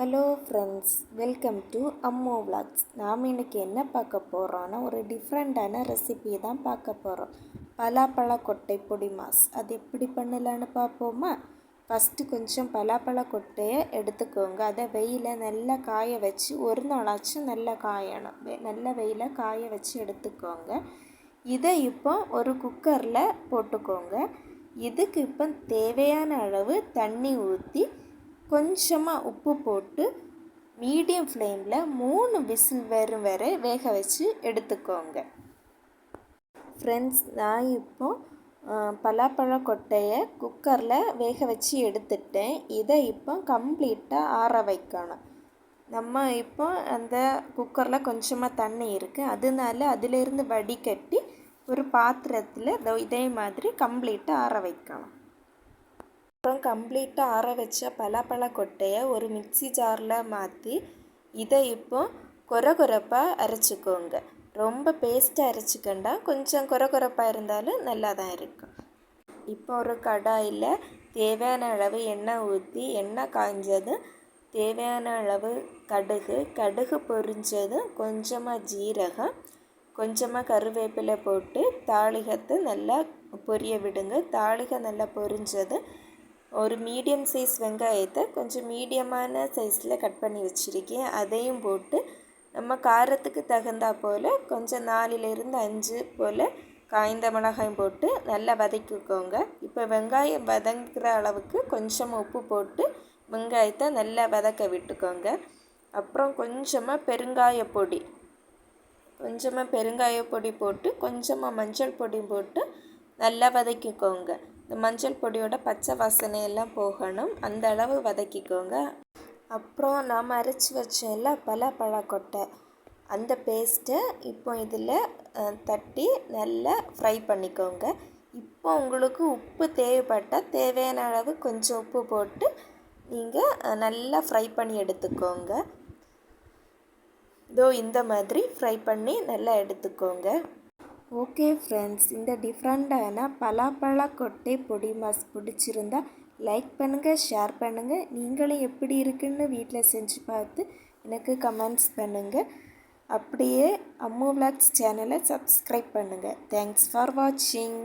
Hello friends welcome to Ammu vlogs நாம் இன்றைக்கி என்ன பார்க்க போகிறோன்னா ஒரு டிஃப்ரெண்ட்டான ரெசிபி தான் பார்க்க போகிறோம் பலாப்பழ கொட்டை பொடி மாஸ். அது எப்படி பண்ணலான்னு பார்ப்போமா? ஃபஸ்ட்டு கொஞ்சம் பலாப்பழ கொட்டையை எடுத்துக்கோங்க. அதை வெயில நல்லா காய வச்சு ஒரு நாளாச்சும் நல்லா காயணும். வெ- நல்ல வெயில காய வச்சு எடுத்துக்கோங்க. இதை இப்போ ஒரு குக்கரில் போட்டுக்கோங்க. இதுக்கு இப்போ தேவையான அளவு தண்ணி ஊற்றி கொஞ்சமாக உப்பு போட்டு மீடியம் ஃப்ளேமில் மூணு விசில் வரும் வரை வேக வச்சு எடுத்துக்கோங்க. ஃப்ரெண்ட்ஸ் நான் இப்போ பலாப்பழ கொட்டையை குக்கரில் வேக வச்சு எடுத்துட்டேன். இதை இப்போ கம்ப்ளீட்டாக ஆற வைக்கணும். நம்ம இப்போ அந்த குக்கரில் கொஞ்சமாக தண்ணி இருக்குது அதனால அதிலிருந்து வடிகட்டி ஒரு பாத்திரத்தில் இதே மாதிரி கம்ப்ளீட்டாக ஆற வைக்கணும். அப்புறம் கம்ப்ளீட்டாக ஆற வச்ச பலாப்பழ கொட்டையை ஒரு மிக்ஸி ஜாரில் மாற்றி இதை இப்போ கொர கொரப்பாக அரைச்சிக்கோங்க. ரொம்ப பேஸ்ட்டாக அரைச்சிக்கண்டா கொஞ்சம் கொர கொரப்பாக இருந்தாலும் நல்லா தான் இருக்கும். இப்போ ஒரு கடாயில் தேவையான அளவு எண்ணெய் ஊற்றி எண்ணெய் காய்ஞ்சதும் தேவையான அளவு கடுகு கடுகு பொரிஞ்சதும் கொஞ்சமாக ஜீரகம் கொஞ்சமாக கருவேப்பிலை போட்டு தாளிகத்தை நல்லா பொரிய விடுங்க. தாளிகை நல்லா பொரிஞ்சதும் ஒரு மீடியம் சைஸ் வெங்காயத்தை கொஞ்சம் மீடியமான சைஸில் கட் பண்ணி வச்சுருக்கேன். அதையும் போட்டு நம்ம காரத்துக்கு தகுந்தா போல் கொஞ்சம் நாலுலேருந்து அஞ்சு போல் காய்ந்த மிளகாயும் போட்டு நல்லா வதக்கிக்கோங்க. இப்போ வெங்காயம் வதங்குற அளவுக்கு கொஞ்சமாக உப்பு போட்டு வெங்காயத்தை நல்லா வதக்க விட்டுக்கோங்க. அப்புறம் கொஞ்சமாக பெருங்காய பொடி கொஞ்சமாக பெருங்காய பொடி போட்டு கொஞ்சமாக மஞ்சள் பொடி போட்டு நல்லா வதக்கிக்கோங்க. இந்த மஞ்சள் பொடியோட பச்சை வாசனை எல்லாம் போகணும். அந்த அளவு வதக்கிக்கோங்க. அப்புறம் நாம் அரைச்சி வச்சோம்ல பலாப்பழ பழக்கொட்டை. அந்த பேஸ்ட்டை இப்போ இதில் தட்டி நல்லா ஃப்ரை பண்ணிக்கோங்க. இப்போ உங்களுக்கு உப்பு தேவைப்பட்டால் தேவையான அளவு கொஞ்சம் உப்பு போட்டு நீங்கள் நல்லா ஃப்ரை பண்ணி எடுத்துக்கோங்க. இதோ இந்த மாதிரி ஃப்ரை பண்ணி நல்லா எடுத்துக்கோங்க. ஓகே ஃப்ரெண்ட்ஸ் இந்த டிஃப்ரெண்ட்டான பலாப்பழ கொட்டை பொடி மாஸ் பிடிச்சிருந்தா லைக் பண்ணுங்கள் ஷேர் பண்ணுங்கள் நீங்களும் எப்படி இருக்குன்னு வீட்டில் செஞ்சு பார்த்து எனக்கு கமெண்ட்ஸ் பண்ணுங்கள் அப்படியே அம்மு விளாக்ஸ் சேனலை சப்ஸ்கிரைப் பண்ணுங்கள் தேங்க்ஸ் ஃபார் வாட்சிங்